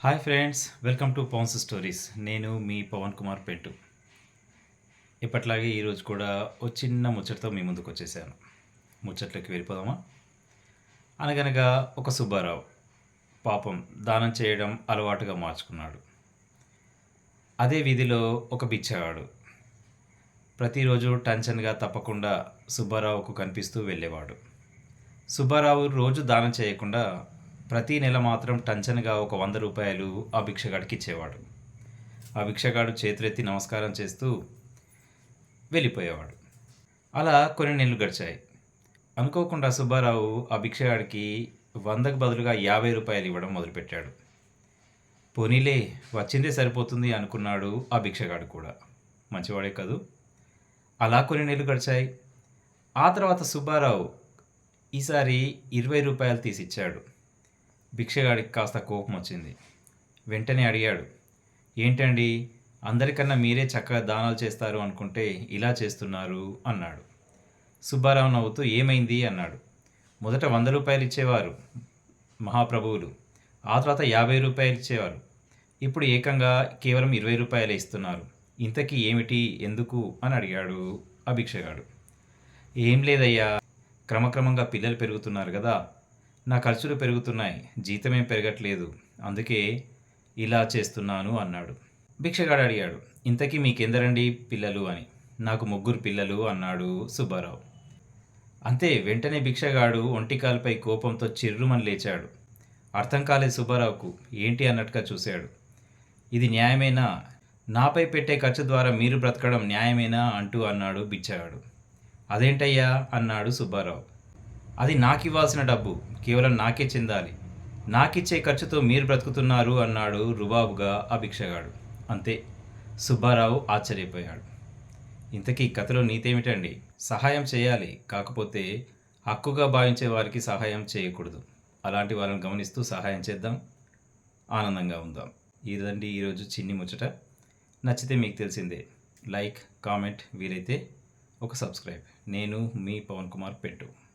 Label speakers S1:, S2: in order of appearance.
S1: Hi friends welcome to Pawan's stories నేను మీ పవన్ కుమార్ పెట్టు. ఇప్పట్లాగే ఈరోజు కూడా ఓ చిన్న ముచ్చటతో మీ ముందుకు వచ్చేసాను. ముచ్చట్లోకి వెళ్ళిపోదామా? అనగనగా ఒక సుబ్బారావు పాపం దానం చేయడం అలవాటుగా మార్చుకున్నాడు. అదే వీధిలో ఒక బిచ్చగాడు. ప్రతిరోజు టెన్షన్గా తప్పకుండా సుబ్బారావుకు కనిపిస్తూ వెళ్ళేవాడు. సుబ్బారావు రోజు దానం చేయకుండా ప్రతి నెల మాత్రం టెన్షన్గా ఒక వంద రూపాయలు ఆ భిక్షగాడికి ఇచ్చేవాడు. ఆ భిక్షగాడు చేతులెత్తి నమస్కారం చేస్తూ వెళ్ళిపోయేవాడు. అలా కొన్ని నెలలు గడిచాయి. అనుకోకుండా సుబ్బారావు ఆ భిక్షగాడికి వందకు బదులుగా యాభై రూపాయలు ఇవ్వడం మొదలుపెట్టాడు. పోనీలే వచ్చిందే సరిపోతుంది అనుకున్నాడు ఆ భిక్షగాడు కూడా. మంచివాడే కదూ? అలా కొన్ని నెలలు గడిచాయి. ఆ తర్వాత సుబ్బారావు ఈసారి ఇరవై రూపాయలు తీసిచ్చాడు. భిక్షగాడికి కాస్త కోపం వచ్చింది వెంటనే అడిగాడు ఏంటండి అందరికన్నా మీరే చక్కగా దానాలు చేస్తారు అనుకుంటే ఇలా చేస్తున్నారు అన్నాడు. సుబ్బారావు నవ్వుతూ ఏమైంది? అన్నాడు. మొదట వంద రూపాయలు ఇచ్చేవారు మహాప్రభువులు ఆ తర్వాత యాభై రూపాయలు ఇచ్చేవారు. ఇప్పుడు ఏకంగా కేవలం ఇరవై రూపాయలే ఇస్తున్నారు. ఇంతకీ ఏమిటి ఎందుకు? అని అడిగాడు ఆ భిక్షగాడు. ఏం లేదయ్యా క్రమక్రమంగా పిల్లలు పెరుగుతున్నారు కదా నా ఖర్చులు పెరుగుతున్నాయి జీతమేం పెరగట్లేదు అందుకే ఇలా చేస్తున్నాను అన్నాడు. భిక్షగాడు అడిగాడు ఇంతకీ మీకెందరండి పిల్లలు అని? నాకు ముగ్గురు పిల్లలు అన్నాడు సుబ్బారావు. అంతే వెంటనే భిక్షగాడు ఒంటికాలపై కోపంతో చిర్రుమని లేచాడు. అర్థం కాలేదు సుబ్బారావుకు ఏంటి అన్నట్టుగా చూశాడు. ఇది న్యాయమేనా? నాపై పెట్టే ఖర్చు ద్వారా మీరు బ్రతకడం న్యాయమేనా అంటూ అన్నాడు బిచ్చగాడు. అదేంటయ్యా? అన్నాడు సుబ్బారావు. అది నాకు ఇవ్వాల్సిన డబ్బు. కేవలం నాకే చెందాలి. నాకిచ్చే ఖర్చుతో మీరు బ్రతుకుతున్నారు అన్నాడు రుబాబుగా ఆ భిక్షగాడు అంతే. సుబ్బారావు ఆశ్చర్యపోయాడు. ఇంతకీ కథలో నీతేమిటండి? సహాయం చేయాలి. కాకపోతే హక్కుగా భావించే వారికి సహాయం చేయకూడదు. అలాంటి వాళ్ళని గమనిస్తూ సహాయం చేద్దాం. ఆనందంగా ఉందాం. ఇదండి ఈరోజు చిన్ని ముచ్చట. నచ్చితే మీకు తెలిసిందే. లైక్ కామెంట్ వీలైతే ఒక సబ్స్క్రైబ్. నేను మీ పవన్ కుమార్ పెట్టు.